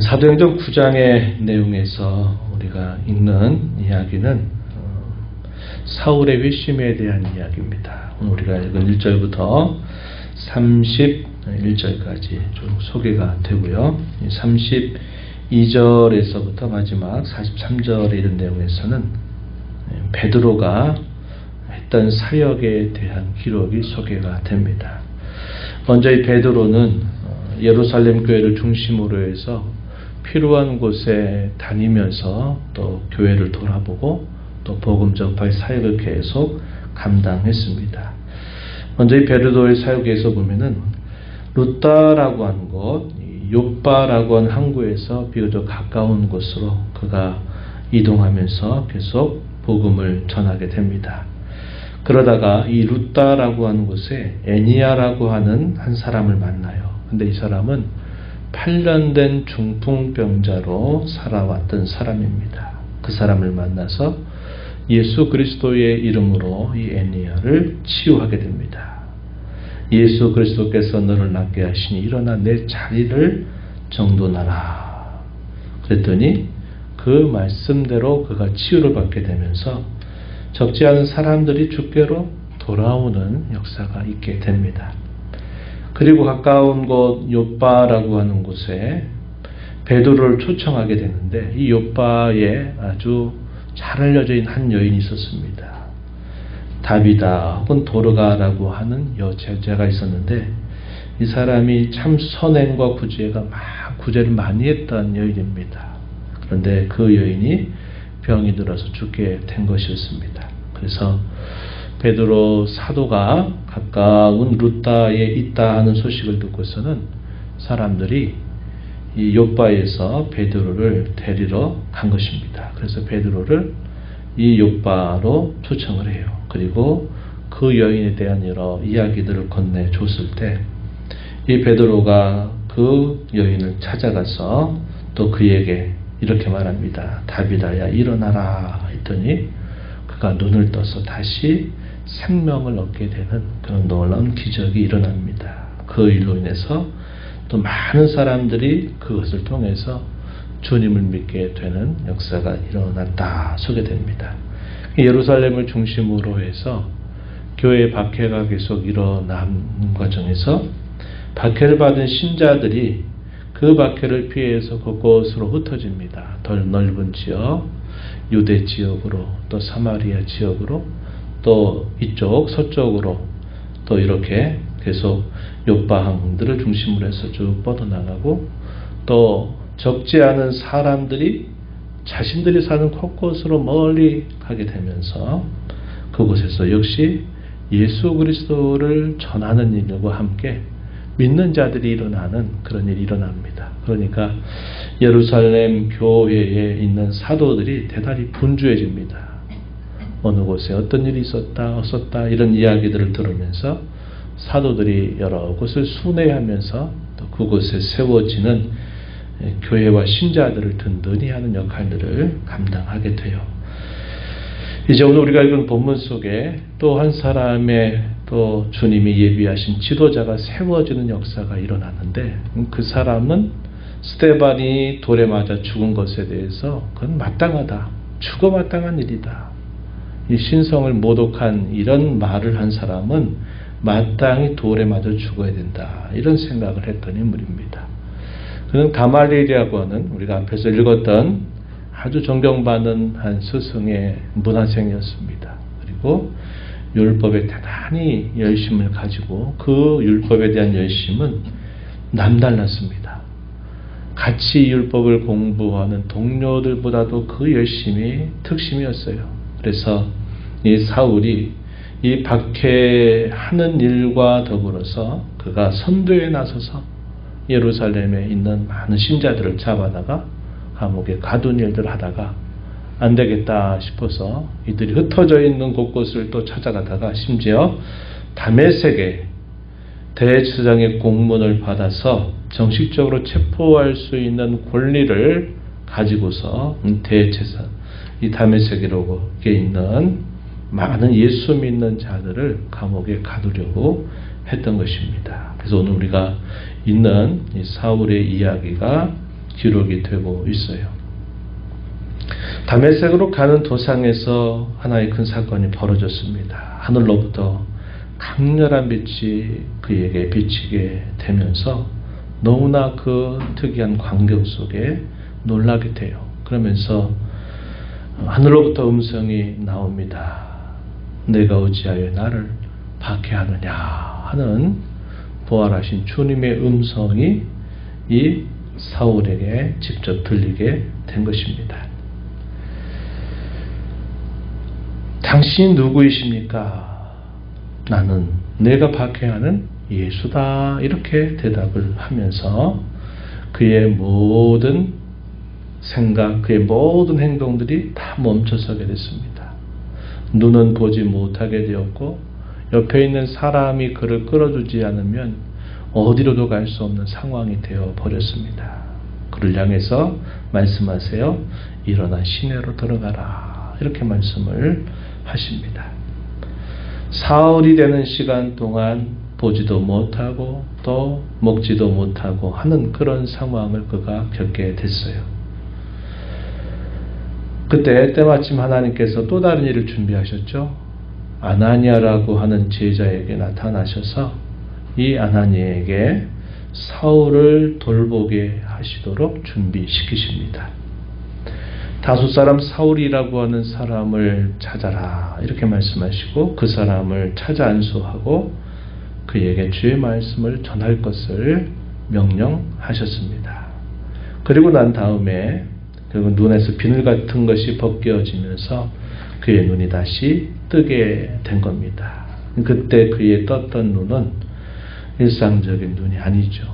사도행전 9장의 내용에서 우리가 읽는 이야기는 어, 사울의 회심에 대한 이야기입니다. 오늘 우리가 읽은 1절부터 31절까지 좀 소개가 되고요. 32절에서부터 마지막 43절에 이른 내용에서는 베드로가 했던 사역에 대한 기록이 소개가 됩니다. 먼저 이 베드로는 어, 예루살렘 교회를 중심으로 해서 필요한 곳에 다니면서 또 교회를 돌아보고 또 복음 전파의 사역을 계속 감당했습니다. 먼저 이 베르도의 사역에서 보면은 루따라고 하는 곳, 요빠라고 하는 항구에서 비교적 가까운 곳으로 그가 이동하면서 계속 복음을 전하게 됩니다. 그러다가 이 루따라고 하는 곳에 애니아라고 하는 한 사람을 만나요. 근데 이 사람은 8년 된 중풍병자로 살아왔던 사람입니다. 그 사람을 만나서 예수 그리스도의 이름으로 이 애니아를 치유하게 됩니다. 예수 그리스도께서 너를 낫게 하시니 일어나 내 자리를 정돈하라. 그랬더니 그 말씀대로 그가 치유를 받게 되면서 적지 않은 사람들이 주께로 돌아오는 역사가 있게 됩니다. 그리고 가까운 곳 요빠라고 하는 곳에 베드로를 초청하게 되는데 이 요빠에 아주 잘 알려져 있는 한 여인이 있었습니다. 다비다 혹은 도르가라고 하는 여제자가 있었는데 이 사람이 참 선행과 구제가 막 구제를 많이 했던 여인입니다. 그런데 그 여인이 병이 들어서 죽게 된 것이었습니다. 그래서 베드로 사도가 가까운 루타에 있다 하는 소식을 듣고서는 사람들이 이 요바에서 베드로를 데리러 간 것입니다. 그래서 베드로를 이 요바로 초청을 해요. 그리고 그 여인에 대한 여러 이야기들을 건네 줬을 때 이 베드로가 그 여인을 찾아가서 또 그에게 이렇게 말합니다. 다비다야 일어나라 했더니 그가 눈을 떠서 다시 생명을 얻게 되는 그런 놀라운 기적이 일어납니다. 그 일로 인해서 또 많은 사람들이 그것을 통해서 주님을 믿게 되는 역사가 일어났다 소개됩니다. 예루살렘을 중심으로 해서 교회 박해가 계속 일어난 과정에서 박해를 받은 신자들이 그 박해를 피해서 곳곳으로 흩어집니다. 덜 넓은 지역, 유대 지역으로 또 사마리아 지역으로 또 이쪽 서쪽으로 또 이렇게 계속 요바항들을 중심으로 해서 쭉 뻗어나가고 또 적지 않은 사람들이 자신들이 사는 곳곳으로 멀리 가게 되면서 그곳에서 역시 예수 그리스도를 전하는 일과 함께 믿는 자들이 일어나는 그런 일이 일어납니다. 그러니까 예루살렘 교회에 있는 사도들이 대단히 분주해집니다. 어느 곳에 어떤 일이 있었다, 없었다 이런 이야기들을 들으면서 사도들이 여러 곳을 순회하면서 또 그곳에 세워지는 교회와 신자들을 든든히 하는 역할들을 감당하게 돼요. 이제 오늘 우리가 읽은 본문 속에 또 한 사람의 또 주님이 예비하신 지도자가 세워지는 역사가 일어나는데 그 사람은 스테반이 돌에 맞아 죽은 것에 대해서 그건 마땅하다. 죽어 마땅한 일이다. 이 신성을 모독한 이런 말을 한 사람은 마땅히 돌에 맞아 죽어야 된다. 이런 생각을 했던 인물입니다. 그는 가말리엘이라고 하는 우리가 앞에서 읽었던 아주 존경받는 한 스승의 문화생이었습니다. 그리고 율법에 대단히 열심을 가지고 그 율법에 대한 열심은 남달랐습니다. 같이 율법을 공부하는 동료들보다도 그 열심이 특심이었어요. 그래서 이 사울이 이 박해하는 일과 더불어서 그가 선도에 나서서 예루살렘에 있는 많은 신자들을 잡아다가 감옥에 가둔 일들을 하다가 안 되겠다 싶어서 이들이 흩어져 있는 곳곳을 또 찾아가다가 심지어 다메섹에 대제사장의 공문을 받아서 정식적으로 체포할 수 있는 권리를 가지고서 대제사 이 다메섹이라고 있는 많은 예수 믿는 자들을 감옥에 가두려고 했던 것입니다. 그래서 오늘 우리가 있는 사울의 이야기가 기록이 되고 있어요. 다메섹으로 가는 도상에서 하나의 큰 사건이 벌어졌습니다. 하늘로부터 강렬한 빛이 그에게 비치게 되면서 너무나 그 특이한 광경 속에 놀라게 돼요. 그러면서 하늘로부터 음성이 나옵니다. 내가 어찌하여 나를 박해하느냐 하는 부활하신 주님의 음성이 이 사울에게 직접 들리게 된 것입니다. 당신이 누구이십니까? 나는 내가 박해하는 예수다. 이렇게 대답을 하면서 그의 모든 생각, 그의 모든 행동들이 다 멈춰서게 됐습니다. 눈은 보지 못하게 되었고, 옆에 있는 사람이 그를 끌어주지 않으면 어디로도 갈 수 없는 상황이 되어 버렸습니다. 그를 향해서 말씀하세요. 일어나 시내로 들어가라. 이렇게 말씀을 하십니다. 사흘이 되는 시간 동안 보지도 못하고 또 먹지도 못하고 하는 그런 상황을 그가 겪게 됐어요. 그때 때마침 하나님께서 또 다른 일을 준비하셨죠. 아나니아라고 하는 제자에게 나타나셔서 이 아나니에게 사울을 돌보게 하시도록 준비시키십니다. 다수 사람 사울이라고 하는 사람을 찾아라 이렇게 말씀하시고 그 사람을 찾아 안수하고 그에게 주의 말씀을 전할 것을 명령하셨습니다. 그리고 난 다음에 결국 눈에서 비늘 같은 것이 벗겨지면서 그의 눈이 다시 뜨게 된 겁니다. 그때 그의 떴던 눈은 일상적인 눈이 아니죠.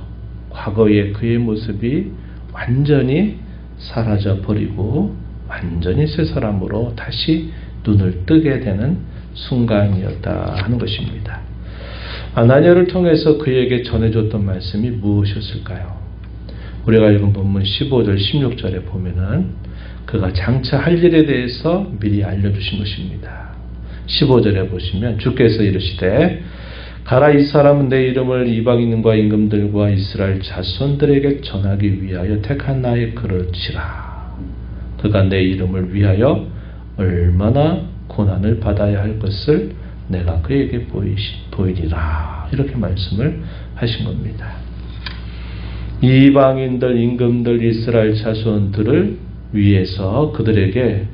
과거의 그의 모습이 완전히 사라져 버리고 완전히 새 사람으로 다시 눈을 뜨게 되는 순간이었다 하는 것입니다. 아나니아를 통해서 그에게 전해줬던 말씀이 무엇이었을까요? 우리가 읽은 본문 15절, 16절에 보면은 그가 장차 할 일에 대해서 미리 알려주신 것입니다. 15절에 보시면 주께서 이르시되 가라 이 사람은 내 이름을 이방인과 임금들과 이스라엘 자손들에게 전하기 위하여 택한 나의 그릇이라. 그가 내 이름을 위하여 얼마나 고난을 받아야 할 것을 내가 그에게 보이시, 보이리라. 이렇게 말씀을 하신 겁니다. 이방인들, 임금들, 이스라엘 자손들을 위해서 그들에게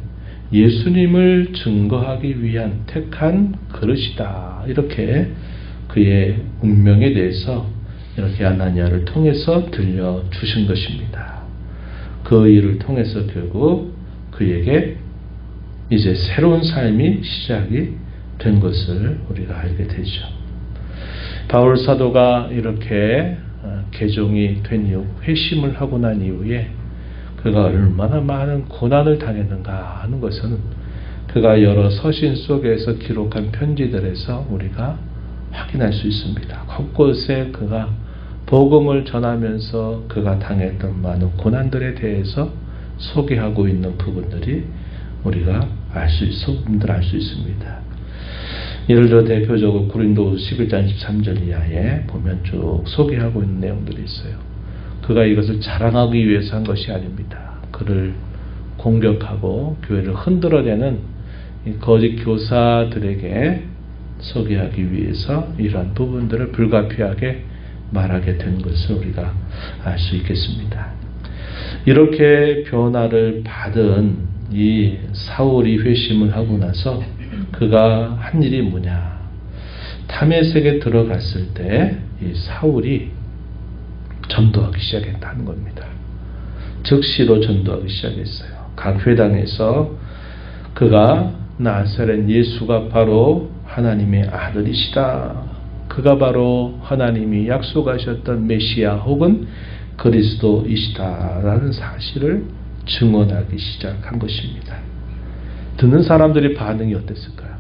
예수님을 증거하기 위한 택한 그릇이다. 이렇게 그의 운명에 대해서 이렇게 아나니아를 통해서 들려주신 것입니다. 그 일을 통해서 결국 그에게 이제 새로운 삶이 시작이 된 것을 우리가 알게 되죠. 바울 사도가 이렇게 어, 개종이 된 이후 회심을 하고 난 이후에 그가 얼마나 많은 고난을 당했는가 하는 것은 그가 여러 서신 속에서 기록한 편지들에서 우리가 확인할 수 있습니다. 곳곳에 그가 복음을 전하면서 그가 당했던 많은 고난들에 대해서 소개하고 있는 부분들이 우리가 알수 있어, 분들 알 수 있습니다. 예를 들어 대표적으로 구린도 11장 13절 이하에 보면 쭉 소개하고 있는 내용들이 있어요. 그가 이것을 자랑하기 위해서 한 것이 아닙니다. 그를 공격하고 교회를 흔들어내는 거짓 교사들에게 소개하기 위해서 이러한 부분들을 불가피하게 말하게 된 것을 우리가 알 수 있겠습니다. 이렇게 변화를 받은 이 사울이 회심을 하고 나서 그가 한 일이 뭐냐? 탐의색에 들어갔을 때 이 사울이 전도하기 시작했다는 겁니다. 즉시로 전도하기 시작했어요. 각 회당에서 그가 나사렛 예수가 바로 하나님의 아들이시다. 그가 바로 하나님이 약속하셨던 메시아 혹은 그리스도이시다라는 사실을 증언하기 시작한 것입니다. 듣는 사람들의 반응이 어땠을까요?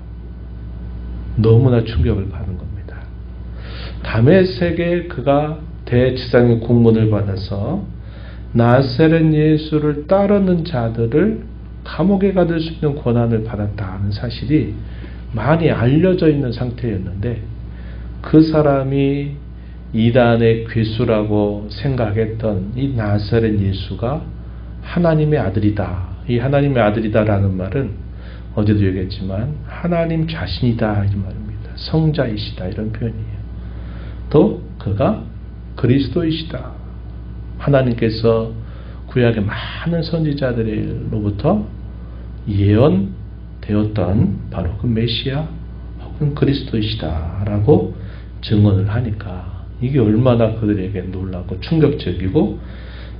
너무나 충격을 받은 겁니다. 담에색에 그가 대지상의 공문을 받아서 나세렛 예수를 따르는 자들을 감옥에 가둘 수 있는 권한을 받았다는 사실이 많이 알려져 있는 상태였는데 그 사람이 이단의 괴수라고 생각했던 이 나사렛 예수가 하나님의 아들이다. 이 하나님의 아들이다라는 말은 어제도 얘기했지만 하나님 자신이다 이 말입니다. 성자이시다 이런 표현이에요. 또 그가 그리스도이시다. 하나님께서 구약의 많은 선지자들로부터 예언되었던 바로 그 메시아 혹은 그리스도이시다라고 증언을 하니까 이게 얼마나 그들에게 놀랍고 충격적이고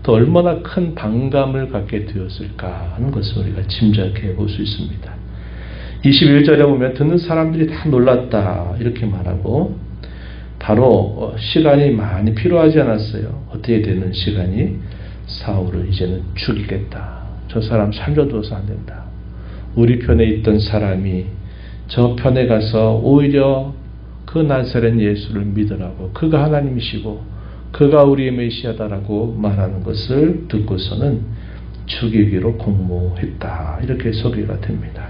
또 얼마나 큰 반감을 갖게 되었을까 하는 것을 우리가 짐작해 볼 수 있습니다. 21절에 보면 듣는 사람들이 다 놀랐다 이렇게 말하고 바로 시간이 많이 필요하지 않았어요. 어떻게 되는 시간이 사울을 이제는 죽이겠다. 저 사람 살려둬서 안 된다. 우리 편에 있던 사람이 저 편에 가서 오히려 그 나사렛 예수를 믿으라고 그가 하나님이시고 그가 우리의 메시아다라고 말하는 것을 듣고서는 죽이기로 공모했다. 이렇게 소개가 됩니다.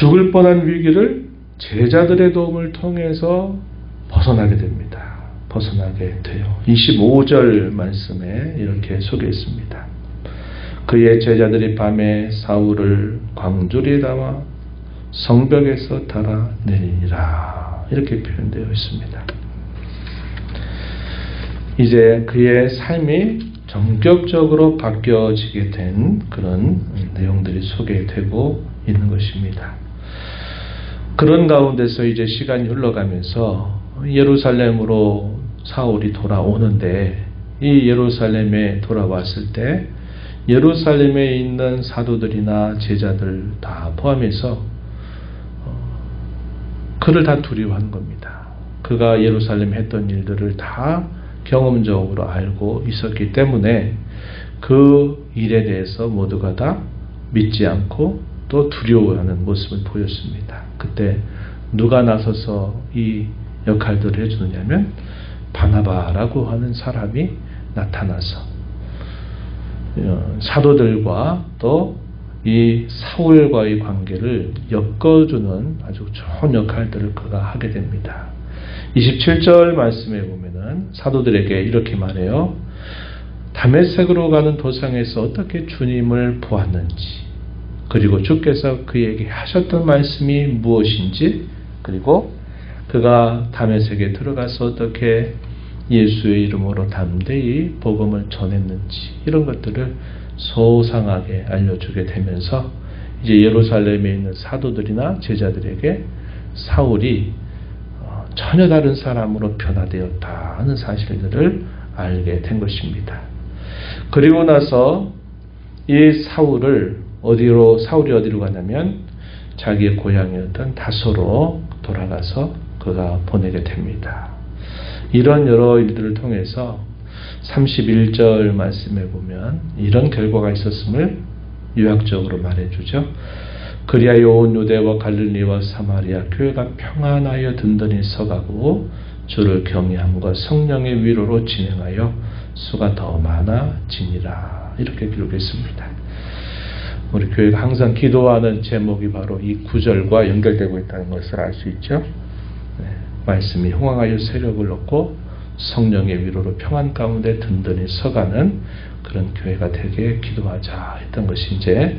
죽을 뻔한 위기를 제자들의 도움을 통해서 벗어나게 됩니다. 벗어나게 돼요. 25절 말씀에 이렇게 소개했습니다. 그의 제자들이 밤에 사울을 광주리에 담아 성벽에서 달아내리니라. 이렇게 표현되어 있습니다. 이제 그의 삶이 전격적으로 바뀌어지게 된 그런 내용들이 소개되고 있는 것입니다. 그런 가운데서 이제 시간이 흘러가면서 예루살렘으로 사울이 돌아오는데 이 예루살렘에 돌아왔을 때 예루살렘에 있는 사도들이나 제자들 다 포함해서 어, 그를 다 두려워하는 겁니다. 그가 예루살렘 했던 일들을 다 경험적으로 알고 있었기 때문에 그 일에 대해서 모두가 다 믿지 않고 또 두려워하는 모습을 보였습니다. 그때 누가 나서서 이 역할들을 해주느냐면 바나바라고 하는 사람이 나타나서 어, 사도들과 또 이 사울과의 관계를 엮어주는 아주 좋은 역할들을 그가 하게 됩니다. 27절 말씀에 보면은 사도들에게 이렇게 말해요. 다메섹으로 가는 도상에서 어떻게 주님을 보았는지, 그리고 주께서 그에게 하셨던 말씀이 무엇인지, 그리고 그가 다메섹에 들어가서 어떻게 예수의 이름으로 담대히 복음을 전했는지 이런 것들을 소상하게 알려주게 되면서 이제 예루살렘에 있는 사도들이나 제자들에게 사울이 어, 전혀 다른 사람으로 변화되었다 하는 사실들을 알게 된 것입니다. 그리고 나서 이 사울을 어디로 사울이 어디로 가냐면 자기의 고향이었던 다소로 돌아가서 그가 보내게 됩니다. 이런 여러 일들을 통해서 31절 말씀에 보면 이런 결과가 있었음을 요약적으로 말해주죠. 그리하여 온 유대와 갈릴리와 사마리아 교회가 평안하여 든든히 서가고 주를 경외함과 성령의 위로로 진행하여 수가 더 많아지니라 이렇게 기록했습니다. 우리 교회가 항상 기도하는 제목이 바로 이 구절과 연결되고 있다는 것을 알 수 있죠. 말씀이 흥황하여 세력을 얻고 성령의 위로로 평안 가운데 든든히 서가는 그런 교회가 되게 기도하자 했던 것이 이제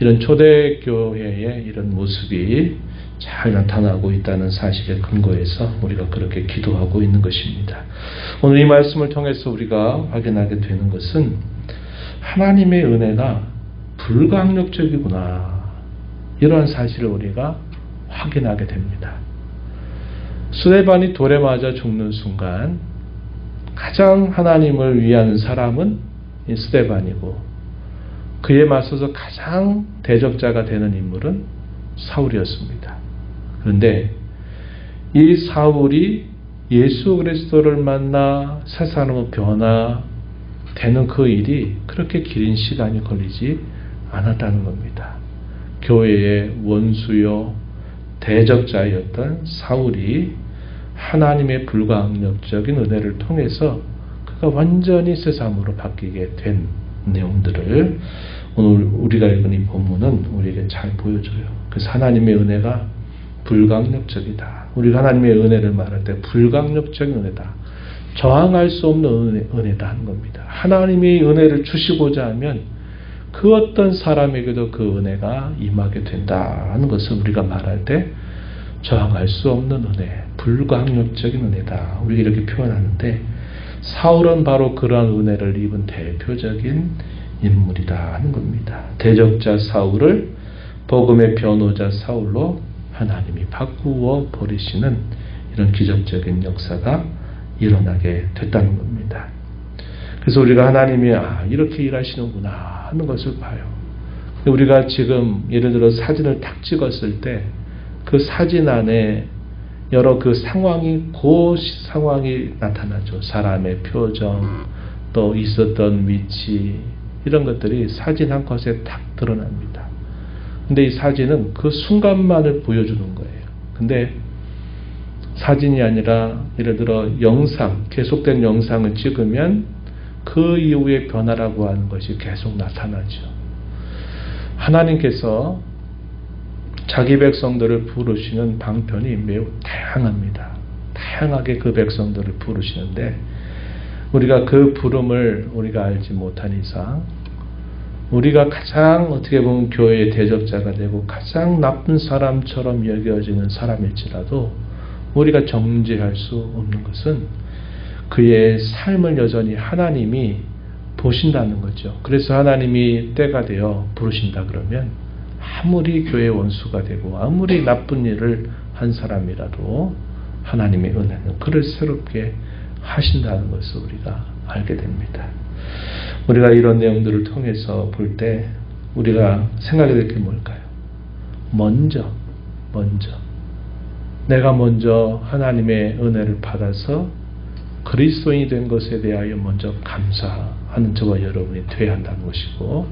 이런 초대교회의 이런 모습이 잘 나타나고 있다는 사실에 근거해서 우리가 그렇게 기도하고 있는 것입니다. 오늘 이 말씀을 통해서 우리가 확인하게 되는 것은 하나님의 은혜가 불강력적이구나. 이러한 사실을 우리가 확인하게 됩니다. 스데반이 돌에 맞아 죽는 순간 가장 하나님을 위한 사람은 이 스데반이고 그에 맞서서 가장 대적자가 되는 인물은 사울이었습니다. 그런데 이 사울이 예수 그리스도를 만나 새 사람으로 변화되는 그 일이 그렇게 긴 시간이 걸리지 않았다는 겁니다. 교회의 원수요 대적자였던 사울이 하나님의 불가항력적인 은혜를 통해서 그가 완전히 세상으로 바뀌게 된 내용들을 오늘 우리가 읽은 이 본문은 우리에게 잘 보여줘요. 그래서 하나님의 은혜가 불강력적이다. 우리가 하나님의 은혜를 말할 때 불강력적인 은혜다. 저항할 수 없는 은혜, 은혜다 하는 겁니다. 하나님이 은혜를 주시고자 하면 그 어떤 사람에게도 그 은혜가 임하게 된다 하는 것을 우리가 말할 때 저항할 수 없는 은혜, 불강력적인 은혜다. 우리가 이렇게 표현하는데 사울은 바로 그러한 은혜를 입은 대표적인 인물이다 하는 겁니다. 대적자 사울을 복음의 변호자 사울로 하나님이 바꾸어 버리시는 이런 기적적인 역사가 일어나게 됐다는 겁니다. 그래서 우리가 하나님이 아, 이렇게 일하시는구나 하는 것을 봐요. 우리가 지금 예를 들어 사진을 탁 찍었을 때 그 사진 안에 여러 그 상황이 그 상황이 나타나죠. 사람의 표정, 또 있었던 위치 이런 것들이 사진 한 컷에 탁 드러납니다. 근데 이 사진은 그 순간만을 보여주는 거예요. 근데 사진이 아니라 예를 들어 영상, 계속된 영상을 찍으면 그 이후의 변화라고 하는 것이 계속 나타나죠. 하나님께서 자기 백성들을 부르시는 방편이 매우 다양합니다. 다양하게 그 백성들을 부르시는데 우리가 그 부름을 우리가 알지 못한 이상 우리가 가장 어떻게 보면 교회의 대적자가 되고 가장 나쁜 사람처럼 여겨지는 사람일지라도 우리가 정죄할 수 없는 것은 그의 삶을 여전히 하나님이 보신다는 거죠. 그래서 하나님이 때가 되어 부르신다 그러면 아무리 교회 원수가 되고 아무리 나쁜 일을 한 사람이라도 하나님의 은혜는 그를 새롭게 하신다는 것을 우리가 알게 됩니다. 우리가 이런 내용들을 통해서 볼 때 우리가 생각이 될게 뭘까요? 먼저, 먼저 내가 먼저 하나님의 은혜를 받아서 그리스도인이 된 것에 대하여 먼저 감사하는 저와 여러분이 되어야 한다는 것이고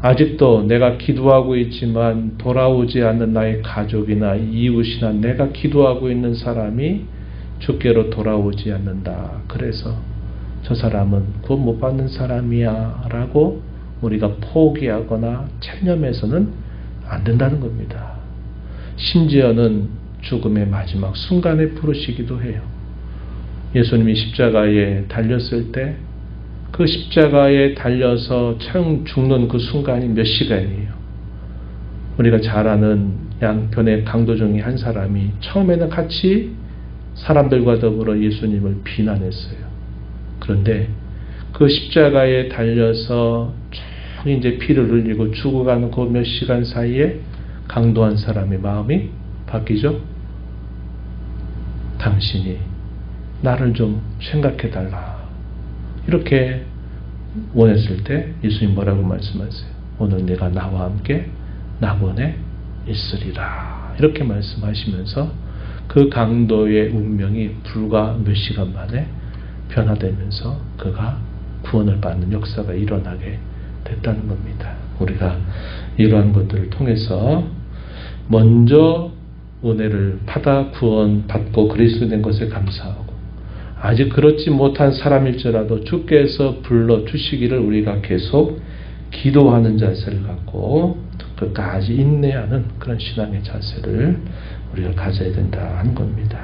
아직도 내가 기도하고 있지만 돌아오지 않는 나의 가족이나 이웃이나 내가 기도하고 있는 사람이 주께로 돌아오지 않는다. 그래서 저 사람은 구원 못 받는 사람이야 라고 우리가 포기하거나 체념해서는 안 된다는 겁니다. 심지어는 죽음의 마지막 순간에 부르시기도 해요. 예수님이 십자가에 달렸을 때 그 십자가에 달려서 처음 죽는 그 순간이 몇 시간이에요. 우리가 잘 아는 양편의 강도 중에 한 사람이 처음에는 같이 사람들과 더불어 예수님을 비난했어요. 그런데 그 십자가에 달려서 쭉 이제 피를 흘리고 죽어가는 그 몇 시간 사이에 강도한 사람의 마음이 바뀌죠? 당신이 나를 좀 생각해 달라. 이렇게 원했을 때 예수님 뭐라고 말씀하세요? 오늘 내가 나와 함께 낙원에 있으리라. 이렇게 말씀하시면서 그 강도의 운명이 불과 몇 시간 만에 변화되면서 그가 구원을 받는 역사가 일어나게 됐다는 겁니다. 우리가 이러한 것들을 통해서 먼저 은혜를 받아 구원 받고 그리스도 된 것에 감사하고 아직 그렇지 못한 사람일지라도 주께서 불러 주시기를 우리가 계속 기도하는 자세를 갖고 끝까지 인내하는 그런 신앙의 자세를 우리가 가져야 된다 하는 겁니다.